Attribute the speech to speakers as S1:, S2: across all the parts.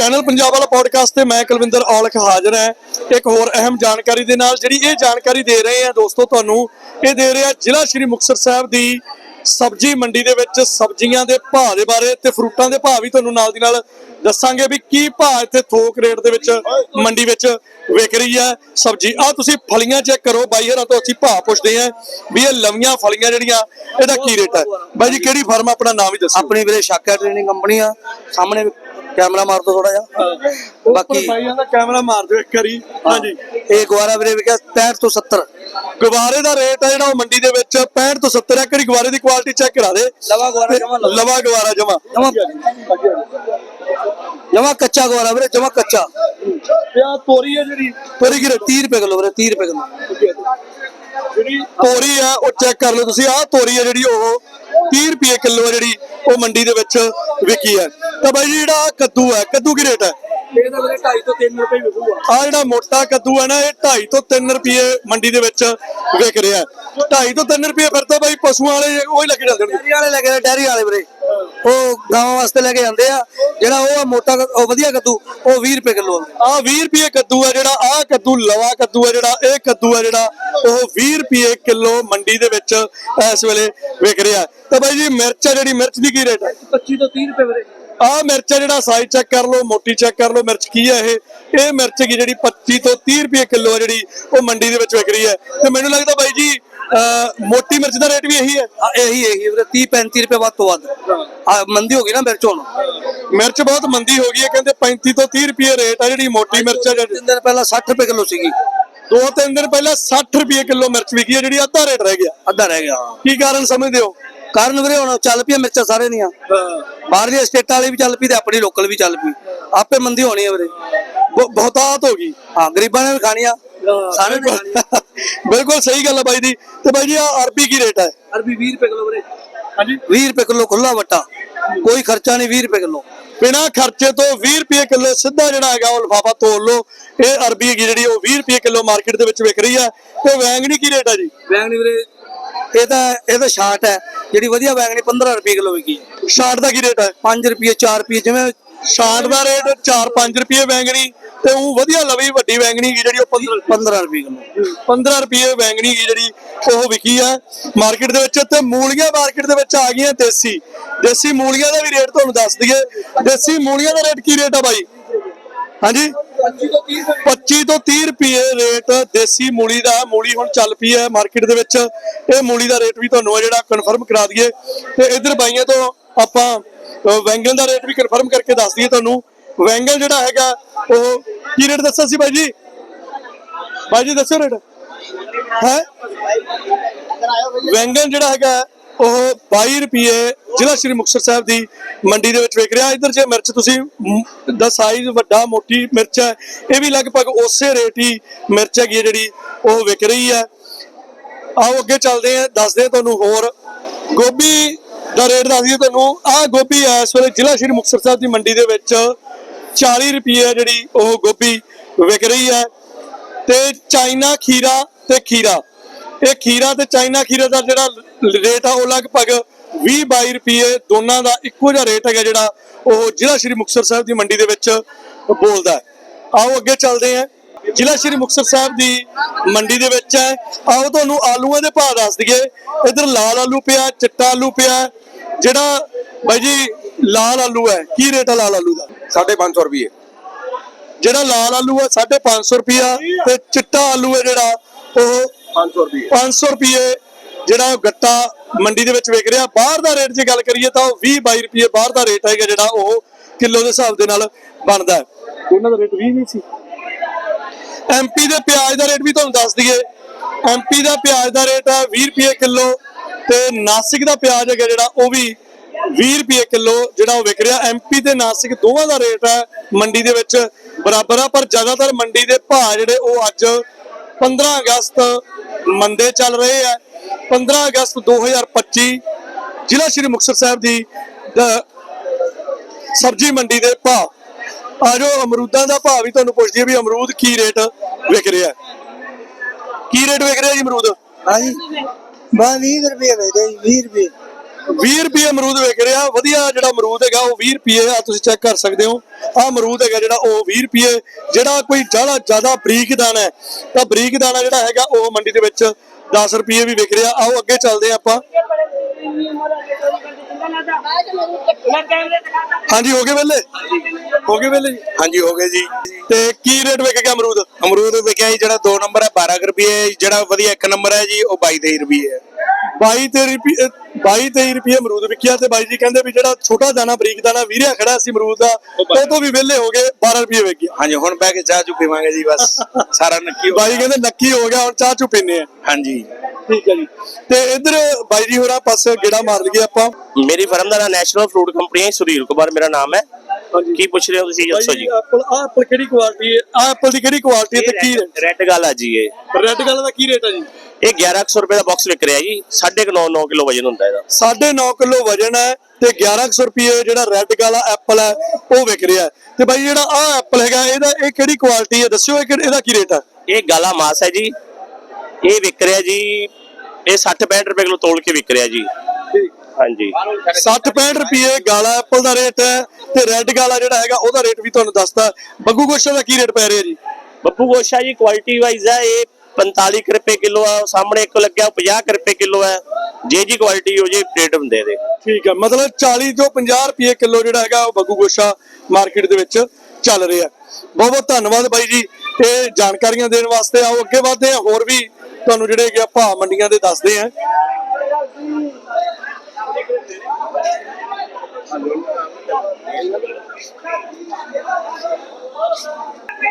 S1: Channel Punjab ਵਾਲਾ podcast ਤੇ ਮੈਂ ਕੁਲਵਿੰਦਰ ਔਲਖ ਹਾਜ਼ਰ ਹਾਂ। ਇੱਕ ਹੋਰ ਅਹਿਮ ਜਾਣਕਾਰੀ ਦੇ ਨਾਲ ਜਿਹੜੀ ਇਹ ਜਾਣਕਾਰੀ ਦੇ ਰਹੇ ਹਾਂ ਦੋਸਤੋ ਤੁਹਾਨੂੰ, ਇਹ ਦੇ ਰਿਹਾ ਜ਼ਿਲ੍ਹਾ ਸ਼੍ਰੀ ਮੁਕਤਸਰ ਸਾਹਿਬ ਦੀ ਸਬਜ਼ੀ ਮੰਡੀ ਦੇ ਵਿੱਚ ਸਬਜ਼ੀਆਂ ਦੇ ਭਾਅ ਦੇ ਬਾਰੇ ਤੇ ਫਰੂਟਾਂ ਦੇ ਭਾਅ ਵੀ ਤੁਹਾਨੂੰ ਨਾਲ ਦੀ ਨਾਲ ਦੱਸਾਂਗੇ ਵੀ ਕੀ ਭਾਅ ਇੱਥੇ ਥੋਕ ਰੇਟ ਦੇ ਵਿੱਚ ਮੰਡੀ ਵਿੱਚ ਵਿਕ ਰਹੀ ਹੈ। ਸਬਜ਼ੀ ਆ ਤੁਸੀਂ ਫਲੀਆਂ ਚੈੱਕ ਕਰੋ, ਬਾਈ ਹਰਾਂ ਤੋਂ ਅਸੀਂ ਭਾਅ ਪੁੱਛਦੇ ਆਂ ਵੀ ਇਹ ਲਵੀਆਂ ਫਲੀਆਂ ਜਿਹੜੀਆਂ, ਇਹਦਾ ਕੀ ਰੇਟ ਹੈ? ਬਾਈ ਜੀ, ਕਿਹੜੀ ਫਰਮ ਆਪਣਾ ਨਾਮ ਵੀ ਦੱਸੋ।
S2: ਆਪਣੀ ਵੀਰੇ ਸ਼ਾਕਾ ਟ੍ਰੇਨਿੰਗ ਕੰਪਨੀ ਆ। ਸਾਹਮਣੇ ਕੈਮਰਾ ਮਾਰ ਦੋ ਥੋੜਾ ਜਿਹਾ। ਬਾਕੀ
S1: ਬਾਈਆਂ ਦਾ ਕੈਮਰਾ ਮਾਰ ਦਿਓ ਇੱਕ ਵਾਰੀ। ਹਾਂਜੀ।
S2: ਇਹ ਗਵਾਰਾ ਵੀਰੇ ਵਿਕਿਆ 65 ਤੋਂ 70
S1: ਗਵਾਰੇ ਦਾ ਰੇਟ ਹੈ ਜਿਹੜਾ ਉਹ ਮੰਡੀ ਦੇ ਵਿੱਚ 65 ਤੋਂ 70 ਹੈ ਕਿਹੜੀ ਗਵਾਰੇ ਦੀ ਕੁਆਲਿਟੀ ਚੈੱਕ ਕਰਾ ਦੇ।
S2: ਲਵਾ ਗਵਾਰਾ ਜਮਾ
S1: ਲਵਾ। ਗਵਾਰਾ ਜਮਾ।
S2: ਜਮਾ। ਜਮਾ ਕੱਚਾ ਗਵਾਰਾ ਵੀਰੇ ਜਮਾ ਕੱਚਾ।
S1: ਤੇ ਆ ਤੋਰੀ ਹੈ ਜਿਹੜੀ।
S2: ਤੋਰੀ ਕੀ 30 ਰੁਪਏ ਕਿਲੋ ਵੀਰੇ 30 ਰੁਪਏ ਕਿਲੋ।
S1: ਜਿਹੜੀ ਤੋਰੀ ਆ ਉਹ ਚੈੱਕ ਕਰ ਲਓ ਤੁਸੀਂ। ਆਹ ਤੋਰੀ ਆ ਜਿਹੜੀ ਉਹ 30 ਰੁਪਏ ਕਿਲੋ ਜਿਹੜੀ। ਉਹ ਮੰਡੀ ਦੇ ਵਿੱਚ ਵਿਕੀ ਹੈ। ਤਾਂ ਬਾਈ ਜੀ ਜਿਹੜਾ ਕੱਦੂ ਹੈ ਕੱਦੂ ਕੀ ਰੇਟ ਹੈ?
S2: ਇਹ ਤਾਂ ਵੀਰੇ 2.5 ਤੋਂ 3 ਰੁਪਏ ਵਿਕੂਗਾ
S1: ਆ। ਜਿਹੜਾ ਮੋਟਾ ਕੱਦੂ ਹੈ ਨਾ ਇਹ 2.5 ਤੋਂ 3 ਰੁਪਏ ਮੰਡੀ ਦੇ ਵਿੱਚ ਵਿਕ ਰਿਹਾ 2.5 ਤੋਂ 3 ਰੁਪਏ ਫਿਰ ਤਾਂ ਬਾਈ ਪਸ਼ੂਆਂ ਵਾਲੇ ਉਹ ਹੀ ਲੱਗੇ ਜਾਂਦੇ ਨੇ।
S2: ਡੈਰੀ ਵਾਲੇ ਲੈ ਕੇ ਡੈਰੀ ਵਾਲੇ ਵੀਰੇ। ਉਹ ਗਾਵਾਂ ਵਾਸਤੇ ਲੈ ਕੇ ਜਾਂਦੇ ਆ। ਜਿਹੜਾ ਉਹ ਆ ਮੋਟਾ ਉਹ ਵਧੀਆ ਕੱਦੂ ਉਹ 20 ਰੁਪਏ ਕਿਲੋ
S1: ਆ। 20 ਰੁਪਏ ਕੱਦੂ ਹੈ ਜਿਹੜਾ ਆ ਕੱਦੂ ਲਵਾ ਕੱਦੂ ਹੈ ਜਿਹੜਾ ਇਹ ਕੱਦੂ ਹੈ ਜਿਹੜਾ ਉਹ 20 ਰੁਪਏ ਕਿਲੋ ਮੰਡੀ ਦੇ ਵਿੱਚ ਇਸ ਵੇਲੇ ਵਿਕ ਰਿਹਾ। ਤਾਂ ਬਾਈ ਜੀ ਮਿਰਚ ਹੈ ਜਿਹੜੀ ਮਿਰਚ ਦੀ ਕੀ ਰੇਟ ਹੈ
S2: 25 ਤੋਂ 30 ਰੁਪਏ ਵੀਰੇ।
S1: ਆਹ ਮਿਰਚ ਜਿਹੜਾ ਸਾਈਜ਼ ਚੈੱਕ ਕਰ ਲਓ ਮੋਟੀ ਚੈੱਕ ਕਰ ਲਓ ਮਿਰਚ ਕੀ ਹੈ ਇਹ? ਇਹ ਮਿਰਚ ਕੀ ਜਿਹੜੀ 25 ਤੋਂ 30 ਰੁਪਏ ਕਿਲੋ ਜਿਹੜੀ ਉਹ ਮੰਡੀ ਦੇ ਵਿੱਚ ਵਿਕ ਰਹੀ ਹੈ। ਤੇ ਮੈਨੂੰ ਲੱਗਦਾ ਬਾਈ ਜੀ ਅਹ, ਮੋਟੀ ਮਿਰਚ ਦਾ ਰੇਟ ਵੀ ਇਹੀ ਹੈ?
S2: ਆ ਇਹੀ ਇਹੀ ਵੀਰੇ 30 35 ਰੁਪਏ ਵੱਧ ਤੋਂ ਵੱਧ। ਆ ਮੰਦੀ ਹੋ ਗਈ ਨਾ ਮਿਰਚ ਹੁਣ।
S1: ਮਿਰਚ ਬਹੁਤ ਮੰਦੀ ਹੋ ਗਈ ਹੈ ਕਹਿੰਦੇ 35 ਤੋਂ 30 ਰੁਪਏ ਰੇਟ ਹੈ ਜਿਹੜੀ ਮੋਟੀ ਮਿਰਚ ਹੈ ਜਿਹੜੀ।
S2: ਤਿੰਨ ਦਿਨ ਪਹਿਲਾਂ 60 ਰੁਪਏ ਕਿਲੋ ਸੀਗੀ।
S1: ਦੋ ਤਿੰਨ ਦਿਨ ਪਹਿਲਾਂ 60 ਰੁਪਏ ਕਿਲੋ ਮਿਰਚ ਵਿਕੀ ਹੈ ਜਿਹੜੀ ਅੱਧਾ ਰੇਟ ਰਹਿ ਗਿਆ।
S2: ਅੱਧਾ ਰਹਿ ਗਿਆ
S1: ਕੀ ਕਾਰਨ ਸਮਝਦੇ ਹੋ?
S2: ਕਾਰਨ ਵੀਰੇ ਹੁਣ ਚੱਲ ਪਈਆਂ ਮਿਰਚਾਂ ਸਾਰੇ ਦੀਆਂ। ਬਾਹਰ ਦੀਆਂ ਸਟੇਟਾਂ ਵਾਲੀ ਵੀ ਚੱਲ ਪਈ ਤੇ ਆਪਣੀ ਲੋਕਲ ਵੀ ਚੱਲ ਪਈ। ਆਪੇ ਮੰਦੀ ਹੋਣੀ ਹੈ ਵੀਰੇ।
S1: ਬਹੁਤਾਤ ਹੋ ਗਈ।
S2: ਹਾਂ ਗਰੀਬਾਂ ਨੇ ਵੀ ਖਾਣੀਆਂ। ਸਾਰੇ
S1: ਬਿਲਕੁਲ ਸਹੀ ਗੱਲ ਹੈ ਬਾਈ ਦੀ। ਤੇ ਬਾਈ ਜੀ ਆ ਅਰਬੀ ਕੀ ਰੇਟ ਹੈ?
S2: ਅਰਬੀ 20 ਰੁਪਏ ਕਿਲੋ ਵੀਰੇ।
S1: ਹਾਂਜੀ।
S2: 20 ਰੁਪਏ ਕਿਲੋ ਖੁੱਲਾ ਵੱਟਾ। ਕੋਈ ਖਰਚਾ ਨਹੀਂ 20 ਰੁਪਏ ਕਿਲੋ।
S1: ਬਿਨਾ ਖਰਚੇ ਤੋਂ 20 ਰੁਪਏ ਕਿਲੋ ਸਿੱਧਾ ਜਿਹੜਾ ਹੈਗਾ ਉਹ ਲਫਾਫਾ ਤੋਲ ਲਓ। ਇਹ ਅਰਬੀ ਜਿਹੜੀ ਉਹ 20 ਰੁਪਏ ਕਿਲੋ ਮਾਰਕੀਟ ਦੇ ਵਿੱਚ ਵਿਕ ਰਹੀ ਹੈ। ਤੇ ਵੈਂਗਣੀ ਕੀ ਰੇਟ ਹੈ ਜੀ?
S2: ਬੈਂਗਣੀ ਵੀਰੇ। ਇਹ ਤਾਂ ਇਹ ਤਾਂ ਸ਼ਾਰਟ ਹੈ। ਜਿਹੜੀ ਵਧੀਆ ਬੈਂਗਣੀ 15 ਰੁਪਏ ਕਿਲੋ ਵਿਕੀ
S1: ਸ਼ਾਰਟ ਦਾ ਕੀ ਰੇਟ ਹੈ?
S2: 5 ਰੁਪਏ 4 ਰੁਪਏ ਜਿਵੇਂ
S1: ਸ਼ਾਰਟ ਦਾ ਰੇਟ 4-5 ਰੁਪਏ ਵੈਂਗਣੀ ਤੇ ਉਹ ਵਧੀਆ ਲਵੀ ਵੱਡੀ ਵੈਂਗਣੀ ਜਿਹੜੀ ਉਹ 15
S2: ਰੁਪਏ ਕਿਲੋ।
S1: 15 ਰੁਪਏ ਵੈਂਗਣੀ ਜਿਹੜੀ ਉਹ ਵਿਕੀ ਹੈ ਮਾਰਕੀਟ ਦੇ ਵਿੱਚ ਤੇ ਮੂਲੀਆਂ ਮਾਰਕੀਟ ਦੇ ਵਿੱਚ ਆ ਗਈਆਂ ਦੇਸੀ। ਦੇਸੀ ਮੂਲੀਆਂ ਦਾ ਵੀ ਰੇਟ ਤੁਹਾਨੂੰ ਦੱਸ ਦਈਏ। ਦੇਸੀ ਮੂਲੀਆਂ ਦਾ ਰੇਟ ਕੀ ਰੇਟ ਆ ਬਾਈ? ਹਾਂਜੀ? 25 ਤੋਂ 30 ਰੁਪਏ ਰੇਟ ਦੇਸੀ ਮੂਲੀ ਦਾ। ਮੂਲੀ ਹੁਣ ਚੱਲ ਪਈ ਹੈ ਮਾਰਕੀਟ ਦੇ ਵਿੱਚ। ਇਹ ਮੂਲੀ ਦਾ ਰੇਟ ਵੀ ਤੁਹਾਨੂੰ ਜਿਹੜਾ ਕਨਫਰਮ ਕਰਾ ਦਈਏ। ਤੇ ਇਧਰ ਬਾਈਆਂ ਤੋਂ ਆਪਾਂ ਅ, ਦਾ ਰੇਟ ਵੀ ਕਨਫਰਮ ਕਰਕੇ ਦੱਸ ਦਈਏ ਤੁਹਾਨੂੰ। ਵੈਂਗਣ ਜਿਹੜਾ ਹੈਗਾ ਉਹ ਕੀ ਰੇਟ ਦੱਸਿਆ ਸੀ ਬਾਈ ਜੀ? ਬਾਈ ਜੀ ਦੱਸੋ ਰੇਟ। ਹੈ? ਵੈਂਗਣ ਜਿਹੜਾ ਹੈਗਾ ਉਹ 22 ਰੁਪਏ ਜ਼ਿਲ੍ਹਾ ਸ਼੍ਰੀ ਮੁਕਤਸਰ ਸਾਹਿਬ ਦੀ ਮੰਡੀ ਦੇ ਵਿੱਚ ਵਿਕ ਰਿਹਾ। ਇਧਰ ਜੇ ਮਿਰਚ ਤੁਸੀਂ ਦਾ ਸਾਈਜ਼ ਵੱਡਾ ਮੋਟੀ ਮਿਰਚ ਹੈ ਇਹ ਵੀ ਲਗਭਗ ਉਸੇ ਰੇਟ ਹੀ ਮਿਰਚ ਹੈਗੀ ਹੈ ਜਿਹੜੀ ਉਹ ਵਿਕ ਰਹੀ ਹੈ। ਆਓ ਅੱਗੇ ਚੱਲਦੇ ਹਾਂ ਦੱਸਦੇ ਤੁਹਾਨੂੰ ਹੋਰ। ਗੋਭੀ ਦਾ ਰੇਟ ਦੱਸ ਦਈਏ ਤੁਹਾਨੂੰ। ਆਹ ਗੋਭੀ ਹੈ, ਇਸ ਵੇਲੇ ਜ਼ਿਲ੍ਹਾ ਸ਼੍ਰੀ ਮੁਕਤਸਰ ਸਾਹਿਬ ਦੀ ਮੰਡੀ ਦੇ ਵਿੱਚ 40 ਰੁਪਏ ਜਿਹੜੀ ਉਹ ਗੋਭੀ ਵਿਕ ਰਹੀ ਹੈ। ਤੇ ਚਾਈਨਾ ਖੀਰਾ ਤੇ ਖੀਰਾ। ਇਹ ਖੀਰਾ ਤੇ ਚਾਈਨਾ ਖੀਰਾ ਦਾ ਜਿਹੜਾ ਰੇਟ ਆ ਉਹ ਲਗਭਗ 20 22 ਰੁਪਏ ਦੋਨਾਂ ਦਾ ਇੱਕੋ ਜਿਹਾ ਰੇਟ ਹੈਗਾ ਜਿਹੜਾ ਉਹ ਜ਼ਿਲ੍ਹਾ ਸ਼੍ਰੀ ਮੁਕਤਸਰ ਸਾਹਿਬ ਦੀ ਮੰਡੀ ਦੇ ਵਿੱਚ ਬੋਲਦਾ ਆਓ ਅੱਗੇ ਚੱਲਦੇ ਹਾਂ। ਜ਼ਿਲ੍ਹਾ ਸ਼੍ਰੀ ਮੁਕਤਸਰ ਸਾਹਿਬ ਦੀ ਮੰਡੀ ਦੇ ਵਿੱਚ ਹੈ। ਆਓ ਤੁਹਾਨੂੰ ਆਲੂਆਂ ਦੇ ਭਾਅ ਦੱਸ ਦਈਏ। ਇਧਰ ਲਾਲ ਆਲੂ ਪਿਆ, ਚਿੱਟਾ ਆਲੂ ਪਿਆ ਜਿਹੜਾ ਬਾਈ ਜੀ ਲਾਲ ਆਲੂ ਹੈ ਕੀ ਰੇਟ ਹੈ ਲਾਲ ਆਲੂ ਦਾ?
S3: 550 ਰੁਪਏ
S1: ਜਿਹੜਾ ਲਾਲ ਆਲੂ ਹੈ 550 ਰੁਪਿਆ ਤੇ ਚਿੱਟਾ ਆਲੂ ਹੈ ਜਿਹੜਾ ਉਹ
S3: 500 ਰੁਪਏ
S1: 500 ਰੁਪਏ ਜਿਹੜਾ ਗੱਟਾ ਮੰਡੀ ਦੇ ਵਿੱਚ ਵਿਕ ਰਿਹਾ। ਬਾਹਰ ਦਾ ਰੇਟ ਜੇ ਗੱਲ ਕਰੀਏ ਤਾਂ ਉਹ 20 22 ਰੁਪਏ ਬਾਹਰ ਦਾ ਰੇਟ ਹੈਗਾ ਜਿਹੜਾ ਉਹ ਕਿਲੋ ਦੇ ਹਿਸਾਬ ਦੇ ਨਾਲ ਬਣਦਾ ਹੈ। ਉਹਨਾਂ ਦਾ ਰੇਟ 20 ਨਹੀਂ ਸੀ। ਐਮਪੀ ਦੇ ਪਿਆਜ਼ ਦਾ ਰੇਟ ਵੀ ਤੁਹਾਨੂੰ ਦੱਸ ਦਈਏ। ਐਮਪੀ ਦਾ ਪਿਆਜ਼ ਦਾ ਰੇਟ ਹੈ 20 ਰੁਪਏ ਕਿਲੋ ਤੇ ਨਾਸਿਕ ਦਾ ਪਿਆਜ਼ ਹੈਗਾ ਜਿਹੜਾ, ਉਹ ਵੀ 20 ਰੁਪਏ ਕਿਲੋ ਜਿਹੜਾ ਉਹ ਵਿਕ ਰਿਹਾ। ਐਮਪੀ ਤੇ ਨਾਸਿਕ ਦੋਵਾਂ ਦਾ ਰੇਟ ਹੈ ਮੰਡੀ ਦੇ ਵਿੱਚ ਬਰਾਬਰ ਆ, ਪਰ ਜ਼ਿਆਦਾਤਰ ਮੰਡੀ ਦੇ ਭਾਅ ਜਿਹੜੇ ਉਹ ਅੱਜ 15 ਅਗਸਤ ਮੰਦੇ ਚੱਲ ਰਹੇ ਆ। 15 ਅਗਸਤ 2025 ਜ਼ਿਲ੍ਹਾ ਸ਼੍ਰੀ ਮੁਕਤਸਰ ਸਾਹਿਬ ਦੀ ਸਬਜ਼ੀ ਮੰਡੀ ਦੇ ਭਾਅ। ਆ ਜੋ ਅਮਰੂਦਾਂ ਦਾ ਭਾਅ ਵੀ ਤੁਹਾਨੂੰ ਪੁੱਛਦੀ ਹੈ ਵੀ ਅਮਰੂਦ ਕੀ ਰੇਟ ਵਿਕ ਰਿਹਾ। ਕੀ ਰੇਟ ਵਿਕ ਰਿਹਾ ਜੀ ਅਮਰੂਦ?
S4: ਹਾਂਜੀ। ਬਾ 20 ਰੁਪਏ ਵੇਚਦੇ ਜੀ 20 ਰੁਪਏ।
S1: 20 ਰੁਪਏ ਅਮਰੂਦ ਵਿਕ ਰਿਹਾ। ਵਧੀਆ ਜਿਹੜਾ ਅਮਰੂਦ ਹੈਗਾ, ਉਹ 20 ਰੁਪਏ ਆ, ਤੁਸੀਂ ਚੈੱਕ ਕਰ ਸਕਦੇ ਹੋ। ਆ ਅਮਰੂਦ ਹੈਗਾ ਜਿਹੜਾ, ਉਹ 20 ਰੁਪਏ। ਜਿਹੜਾ ਕੋਈ ਜ਼ਿਆਦਾ ਜ਼ਿਆਦਾ ਬਰੀਕ ਦਾਣਾ ਹੈ, ਤਾਂ ਬਰੀਕ ਦਾਣਾ ਜਿਹੜਾ ਹੈਗਾ, ਉਹ ਮੰਡੀ ਦੇ ਵਿੱਚ 10 ਰੁਪਏ ਵੀ ਵਿਕ ਰਿਹਾ। ਆਓ ਅੱਗੇ ਚੱਲਦੇ ਹਾਂ ਆਪਾਂ। ਹਾਂਜੀ ਹੋ ਗਏ ਵੇਲੇ? ਹੋ ਗਏ ਵੇਲੇ
S3: ਹਾਂਜੀ ਹੋ ਗਏ ਜੀ।
S1: ਤੇ ਕੀ ਰੇਟ ਵਿਕ ਗਿਆ ਅਮਰੂਦ?
S3: ਅਮਰੂਦ ਵਿਕਿਆ ਜੀ ਜਿਹੜਾ 2 ਨੰਬਰ ਹੈ 12 ਕੁ ਰੁਪਏ ਜਿਹੜਾ ਵਧੀਆ 1 ਨੰਬਰ ਹੈ ਜੀ ਉਹ 22 23 ਰੁਪਏ ਹੈ।
S1: 22 ਤੇ ਰੁਪਏ 22 23 ਰੁਪਏ ਅਮਰੂਦ ਵਿਕਿਆ ਤੇ ਬਾਈ ਜੀ ਕਹਿੰਦੇ ਵੀ ਜਿਹੜਾ ਛੋਟਾ ਦਾਣਾ ਬਰੀਕ ਦਾਣਾ ਵੀਰਿਆ ਖੜਾ ਸੀ ਅਮਰੂਦ ਦਾ ਉਹ ਤੋਂ ਵੀ ਵਿਹਲੇ ਹੋ ਗਏ 12 ਰੁਪਏ ਵਿਕ ਗਿਆ
S3: ਹਾਂਜੀ ਹੁਣ ਬਹਿ ਕੇ ਚਾਹ ਚੁ ਪੀਵਾਂਗੇ ਜੀ ਬਸ। ਸਾਰਾ ਨੱਕੀ
S1: ਬਾਈ ਕਹਿੰਦੇ ਨੱਕੀ ਹੋ ਗਿਆ ਹੁਣ ਚਾਹ ਚੁ ਪੀਨੇ ਆ
S3: ਹਾਂਜੀ।
S1: ਠੀਕ ਹੈ ਜੀ। ਤੇ ਇੱਧਰ ਬਾਈ ਜੀ ਹੋਰਾਂ ਪਾਸੇ ਗੇੜਾ ਮਾਰ ਲਈਏ ਆਪਾਂ।
S4: ਮੇਰੀ ਫਰਮ ਦਾ ਨਾਮ ਨੈਸ਼ਨਲ ਫਰੂਟ ਕੰਪਨੀ ਹੈ ਸੁਰੀਲ ਕੁਮਾਰ ਮੇਰਾ ਨਾਮ ਹੈ।
S1: ਹਾਂਜੀ।
S4: ਕੀ ਪੁੱਛ ਰਹੇ ਹੋ ਤੁਸੀਂ ਦੱਸੋ ਜੀ।
S1: ਐਪਲ ਆ ਐਪਲ ਕਿਹੜੀ ਕੁਆਲਿਟੀ ਹੈ? ਆ ਐਪਲ ਦੀ ਕਿਹੜੀ ਕੁਆਲਿਟੀ ਹੈ ਤੇ ਕੀ
S4: ਰੈੱਡ ਗੱਲ ਆ ਜੀ ਇਹ।
S1: ਰੈੱਡ ਕਲਰ ਦਾ ਕੀ ਰੇਟ ਹੈ ਜੀ?
S4: ਇਹ 1100 ਰੁਪਏ ਦਾ ਬਾਕਸ ਵਿਕ ਰਿਹਾ ਜੀ 9.5 9 ਕਿਲੋ ਵਜਨ ਹੁੰਦਾ ਇਹਦਾ।
S1: 9.5 ਕਿਲੋ ਵਜਨ ਹੈ ਤੇ 1100 ਰੁਪਏ ਜਿਹੜਾ ਰੈੱਡ ਵਾਲਾ ਐਪਲ ਹੈ ਉਹ ਵਿਕ ਰਿਹਾ। ਤੇ ਬਾਈ ਜਿਹੜਾ ਆ ਐਪਲ ਹੈਗਾ ਇਹਦਾ ਇਹ ਕਿਹੜੀ ਕੁਆਲਿਟੀ ਹੈ? ਦੱਸਿਓ ਇਹਦਾ ਕੀ ਰੇਟ ਹੈ?
S4: ਇਹ ਗਾਲਾ ਮਾਸ ਹੈ ਜੀ ਇਹ ਵਿਕ ਰਿਹਾ ਜੀ ਇਹ 60 65 ਰੁਪਏ ਕਿਲੋ ਤੋਲ ਕੇ ਵਿਕ ਰਿਹਾ ਜੀ। ਹਾਂਜੀ।
S1: 60 65 ਰੁਪਏ ਗਾਲਾ ਐਪਲ ਦਾ ਰੇਟ ਹੈ ਤੇ ਰੈੱਡ ਗਾਲਾ ਜਿਹੜਾ ਹੈਗਾ ਉਹਦਾ ਰੇਟ ਵੀ ਤੁਹਾਨੂੰ ਦੱਸਦਾ। ਬੱਗੂ ਗੋਸ਼ਾ ਦਾ ਕੀ ਰੇਟ ਪੈ ਰਿਹਾ ਜੀ?
S4: ਬੱਬੂ ਗੋਸ਼ਾ ਜੀ ਕੁਆਲਿਟੀ ਵਾਈਜ਼ ਹੈ ਇਹ 45 ਕੁ ਰੁਪਏ ਕਿਲੋ ਆ ਸਾਹਮਣੇ ਇੱਕ ਲੱਗਿਆ ਉਹ 50 ਕੁ ਰੁਪਏ ਕਿਲੋ ਹੈ ਜੇ ਜੀ ਕੁਆਲਿਟੀ ਹੋ ਜੇ ਰੇਟ ਹੁੰਦੇ ਇਹਦੇ।
S1: ਠੀਕ ਹੈ ਮਤਲਬ 40 ਤੋਂ 50 ਰੁਪਏ ਕਿਲੋ ਜਿਹੜਾ ਹੈਗਾ ਉਹ ਬੱਗੂ ਗੋਸ਼ਾ ਮਾਰਕੀਟ ਦੇ ਵਿੱਚ ਚੱਲ ਰਿਹਾ। ਬਹੁਤ ਬਹੁਤ ਧੰਨਵਾਦ ਬਾਈ ਜੀ ਇਹ ਜਾਣਕਾਰੀਆਂ ਦੇਣ ਵਾਸਤੇ ਆਓ ਅੱਗੇ ਵਧਦੇ ਹਾਂ ਹੋਰ ਵੀ ਤੁਹਾਨੂੰ ਜਿਹੜੇ ਹੈਗੇ ਭਾਅ ਮੰਡੀਆਂ ਦੇ ਦੱਸਦੇ ਹਾਂ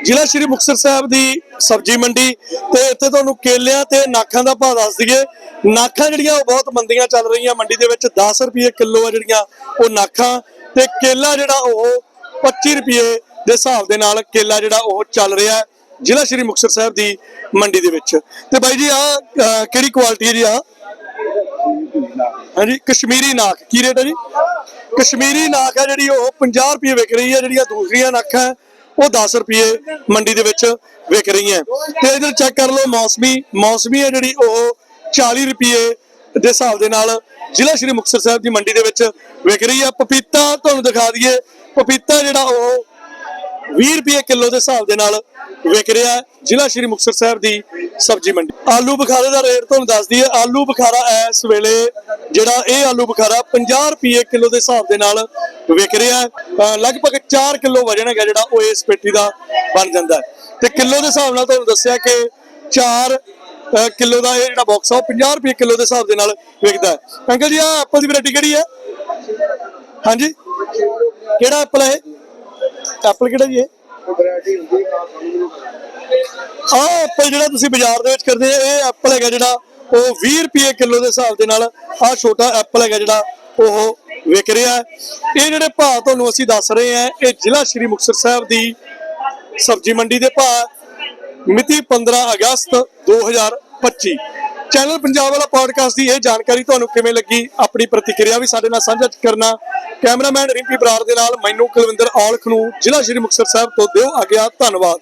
S1: ਜ਼ਿਲ੍ਹਾ ਸ਼੍ਰੀ ਮੁਕਤਸਰ ਸਾਹਿਬ ਦੀ ਸਬਜ਼ੀ ਮੰਡੀ ਤੇ ਇੱਥੇ ਤੁਹਾਨੂੰ ਕੇਲਿਆਂ ਤੇ ਨਾਖਾਂ ਦਾ ਭਾਅ ਦੱਸ ਦਈਏ। ਨਾਖਾਂ ਜਿਹੜੀਆਂ ਉਹ ਬਹੁਤ ਮੰਦੀਆਂ ਚੱਲ ਰਹੀਆਂ। ਮੰਡੀ ਦੇ ਵਿੱਚ 10 ਰੁਪਏ ਕਿਲੋ ਆ ਜਿਹੜੀਆਂ ਉਹ ਨਾਖਾਂ ਤੇ ਕੇਲਾ ਜਿਹੜਾ ਉਹ 25 ਰੁਪਏ ਦੇ ਹਿਸਾਬ ਦੇ ਨਾਲ ਕੇਲਾ ਜਿਹੜਾ ਉਹ ਚੱਲ ਰਿਹਾ। ਹੈ ਜ਼ਿਲ੍ਹਾ ਸ਼੍ਰੀ ਮੁਕਤਸਰ ਸਾਹਿਬ ਦੀ ਮੰਡੀ ਦੇ ਵਿੱਚ। ਤੇ ਬਾਈ ਜੀ ਆ ਕਿਹੜੀ ਕੁਆਲਿਟੀ ਹੈ ਜੀ ਆ ਹਾਂਜੀ, ਕਸ਼ਮੀਰੀ ਨਾਕ। ਕੀ ਰੇਟ ਹੈ ਜੀ? ਕਸ਼ਮੀਰੀ ਨਾਕ ਹੈ ਜਿਹੜੀ ਉਹ 50 ਰੁਪਏ ਵਿਕ ਰਹੀ ਹੈ, ਜਿਹੜੀਆਂ ਦੂਸਰੀਆਂ ਨਾਖਾਂ ਉਹ 10 ਰੁਪਏ ਮੰਡੀ ਦੇ ਵਿੱਚ ਵਿਕ ਰਹੀਆਂ। ਤੇ ਇਧਰ ਚੈੱਕ ਕਰ ਲਓ, ਮੌਸਮੀ ਮੌਸਮੀ ਹੈ ਜਿਹੜੀ ਉਹ 40 ਰੁਪਏ ਦੇ ਹਿਸਾਬ ਦੇ ਨਾਲ ਜ਼ਿਲ੍ਹਾ ਸ਼੍ਰੀ ਮੁਕਤਸਰ ਸਾਹਿਬ ਦੀ ਮੰਡੀ ਦੇ ਵਿੱਚ ਵਿਕ ਰਹੀ ਆ ਪਪੀਤਾ ਤੁਹਾਨੂੰ ਦਿਖਾ ਦਈਏ। ਪਪੀਤਾ ਜਿਹੜਾ ਉਹ 20 ਰੁਪਏ ਕਿਲੋ ਦੇ ਹਿਸਾਬ ਦੇ ਨਾਲ ਵਿਕ ਰਿਹਾ ਹੈ ਜ਼ਿਲ੍ਹਾ ਸ਼੍ਰੀ ਮੁਕਤਸਰ ਸਾਹਿਬ ਦੀ ਸਬਜ਼ੀ ਮੰਡੀ। ਆਲੂ ਬੁਖਾਰੇ ਦਾ ਰੇਟ ਤੁਹਾਨੂੰ ਦੱਸ ਦਈਏ, ਆਲੂ ਬੁਖਾਰਾ ਇਸ ਵੇਲੇ ਜਿਹੜਾ ਇਹ ਆਲੂ ਬੁਖਾਰਾ 50 ਰੁਪਏ ਕਿਲੋ ਦੇ ਹਿਸਾਬ ਦੇ ਨਾਲ ਵਿਕ ਰਿਹਾ ਹੈ। ਲਗਭਗ 4 ਕਿਲੋ ਵਜਨ ਹੈਗਾ ਜਿਹੜਾ ਉਹ ਇਸ ਪੇਟੀ ਦਾ ਬਣ ਜਾਂਦਾ ਹੈ। ਤੇ ਕਿਲੋ ਦੇ ਹਿਸਾਬ ਨਾਲ ਤੁਹਾਨੂੰ ਦੱਸਿਆ ਕਿ 4 ਕਿਲੋ ਦਾ ਇਹ ਜਿਹੜਾ ਬਾਕਸ ਆ ਉਹ 50 ਰੁਪਏ ਕਿਲੋ ਦੇ ਹਿਸਾਬ ਦੇ ਨਾਲ ਵਿਕਦਾ ਹੈ। ਅੰਕਲ ਜੀ ਆ ਐਪਲ ਦੀ ਵੈਰਾਈਟੀ ਕਿਹੜੀ ਹੈ? ਹਾਂਜੀ। ਕਿਹੜਾ ਐਪਲ ਹੈ ਐਪਲ ਕਿਹੜਾ ਜੀ ਇਹ ਆ ਐਪਲ ਜਿਹੜਾ ਤੁਸੀਂ ਬਾਜ਼ਾਰ ਦੇ ਵਿੱਚ ਕਰਦੇ ਆ, ਇਹ ਐਪਲ ਹੈਗਾ ਜਿਹੜਾ ਉਹ 20 ਰੁਪਏ ਕਿਲੋ ਦੇ ਹਿਸਾਬ ਦੇ ਨਾਲ ਆ ਛੋਟਾ ਐਪਲ ਹੈਗਾ ਜਿਹੜਾ ਉਹ ਵਿਕ ਰਿਹਾ ਹੈ। ਇਹ ਜਿਹੜੇ ਭਾਅ ਤੁਹਾਨੂੰ ਅਸੀਂ ਦੱਸ ਰਹੇ ਹਾਂ, ਇਹ ਜ਼ਿਲ੍ਹਾ ਸ਼੍ਰੀ ਮੁਕਤਸਰ ਸਾਹਿਬ ਦੀ ਸਬਜ਼ੀ ਮੰਡੀ ਦੇ ਭਾਅ ਮਿਤੀ 15 ਅਗਸਤ 2025 ਚੈਨਲ ਪੰਜਾਬ ਵਾਲਾ ਪੋਡਕਾਸਟ ਦੀ ਇਹ ਜਾਣਕਾਰੀ ਤੁਹਾਨੂੰ ਕਿਵੇਂ ਲੱਗੀ? ਆਪਣੀ ਪ੍ਰਤੀਕਿਰਿਆ ਵੀ ਸਾਡੇ ਨਾਲ ਸਾਂਝਾ ਕਰਨਾ। ਕੈਮਰਾਮੈਨ ਰਿੰਪੀ ਬਰਾੜ ਦੇ ਨਾਲ ਮੈਨੂੰ ਕੁਲਵਿੰਦਰ ਔਲਖ ਨੂੰ ਜ਼ਿਲ੍ਹਾ ਸ਼੍ਰੀ ਮੁਕਤਸਰ ਸਾਹਿਬ ਤੋਂ ਦਿਓ ਆ ਗਿਆ ਧੰਨਵਾਦ।